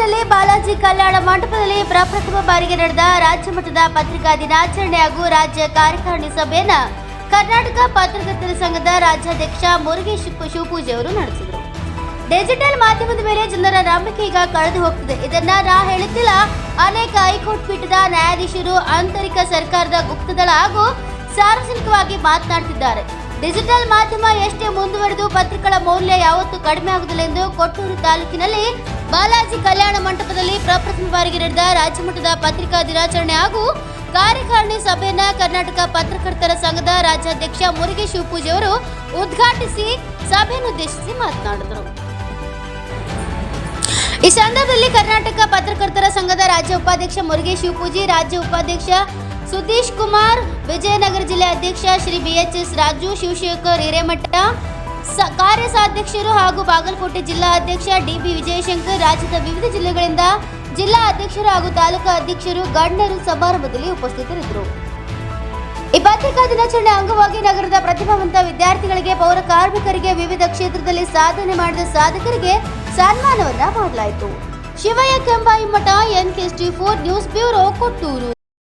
ಕೊಟ್ಟೂರಿನಲ್ಲಿ ಬಾಲಾಜಿ ಕಲ್ಯಾಣ ಮಂಟಪದಲ್ಲಿ ಪ್ರಪ್ರಥಮ ಬಾರಿಗೆ ನಡೆದ ರಾಜ್ಯ ಮಟ್ಟದ ಪತ್ರಿಕಾ ದಿನಾಚರಣೆ ಹಾಗೂ ರಾಜ್ಯ ಕಾರ್ಯಕಾರಿಣಿ ಸಭೆಯನ್ನ ಕರ್ನಾಟಕ ಪತ್ರಕರ್ತರ ಸಂಘದ ರಾಜ್ಯಾಧ್ಯಕ್ಷ ಮುರುಗೇಶ್ ಶಿವಪೂಜೆ ಅವರು ನಡೆಸಿದರು. ಡಿಜಿಟಲ್ ಮಾಧ್ಯಮದ ಮೇಲೆ ಜನರ ನಂಬಿಕೆ ಈಗ ಕಳೆದು ಹೋಗ್ತಿದೆ. ಇದನ್ನ ನಾ ಹೇಳುತ್ತಿಲ್ಲ. ಅನೇಕ ಹೈಕೋರ್ಟ್ ಪೀಠದ ನ್ಯಾಯಾಧೀಶರು, ಆಂತರಿಕ ಸರ್ಕಾರದ ಗುಪ್ತದಳ ಹಾಗೂ ಸಾರ್ವಜನಿಕವಾಗಿ ಮಾತನಾಡುತ್ತಿದ್ದಾರೆ. ಡಿಜಿಟಲ್ ಮಾಧ್ಯಮ ಎಷ್ಟೇ ಮುಂದುವರೆದು ಪತ್ರಿಕೆಗಳ ಮೌಲ್ಯ ಯಾವತ್ತೂ ಕಡಿಮೆ ಆಗುವುದಿಲ್ಲ ಎಂದು ಕೊಟ್ಟೂರು ತಾಲೂಕಿನಲ್ಲಿ ಬಾಲಾಜಿ ಕಲ್ಯಾಣ ಮಂಟಪದಲ್ಲಿ ಪ್ರಪ್ರಥಮ ಬಾರಿಗೆ ನಡೆದ ರಾಜ್ಯಮಟ್ಟದ ಪತ್ರಿಕಾ ದಿನಾಚರಣೆ ಹಾಗೂ ಕಾರ್ಯಕಾರಿಣಿ ಸಭೆಯನ್ನ ಕರ್ನಾಟಕ ಪತ್ರಕರ್ತರ ಸಂಘದ ರಾಜ್ಯಾಧ್ಯಕ್ಷ ಮುರುಗೇಶ್ ಶಿವಪೂಜೆ ಅವರು ಉದ್ಘಾಟಿಸಿ, ಸಭೆಯನ್ನುದ್ದೇಶಿಸಿ ಮಾತನಾಡಿದರು. ಈ ಸಂದರ್ಭದಲ್ಲಿ ಕರ್ನಾಟಕ ಪತ್ರಕರ್ತರ ಸಂಘದ ರಾಜ್ಯ ಉಪಾಧ್ಯಕ್ಷ ಮುರುಗೇಶ್ ಶಿವಪೂಜಿ, ರಾಜ್ಯ ಉಪಾಧ್ಯಕ್ಷ ಸುಧೀಶ್ ಕುಮಾರ್, ವಿಜಯನಗರ ಜಿಲ್ಲೆ ಅಧ್ಯಕ್ಷ ಶ್ರೀ ಬಿಎಚ್ಎಸ್ ರಾಜು ಶಿವಶೇಖರ್ ಹಿರೇಮಠ ಕಾರ್ಯಸಾಧ್ಯಕ್ಷರು ಹಾಗೂ ಬಾಗಲಕೋಟೆ ಜಿಲ್ಲಾ ಅಧ್ಯಕ್ಷ ಡಿಬಿ ವಿಜಯಶಂಕರ್, ರಾಜ್ಯದ ವಿವಿಧ ಜಿಲ್ಲೆಗಳಿಂದ ಜಿಲ್ಲಾ ಅಧ್ಯಕ್ಷರು ಹಾಗೂ ತಾಲೂಕಾ ಅಧ್ಯಕ್ಷರು ಗಣ್ಯರು ಸಮಾರಂಭದಲ್ಲಿ ಉಪಸ್ಥಿತರಿದ್ದರು. ಈ ಪತ್ರಿಕಾ ದಿನಾಚರಣೆ ಅಂಗವಾಗಿ ನಗರದ ಪ್ರತಿಭಾವಂತ ವಿದ್ಯಾರ್ಥಿಗಳಿಗೆ, ಪೌರ ಕಾರ್ಮಿಕರಿಗೆ ವಿವಿಧ ಕ್ಷೇತ್ರದಲ್ಲಿ ಸಾಧನೆ ಮಾಡಿದ ಸಾಧಕರಿಗೆ ಸನ್ಮಾನವನ್ನ ಮಾಡಲಾಯಿತು. ಶಿವಯ್ಯ ಕೆಂಬಾಯಿ ಮಠ NKST four news bureau, Kotturu.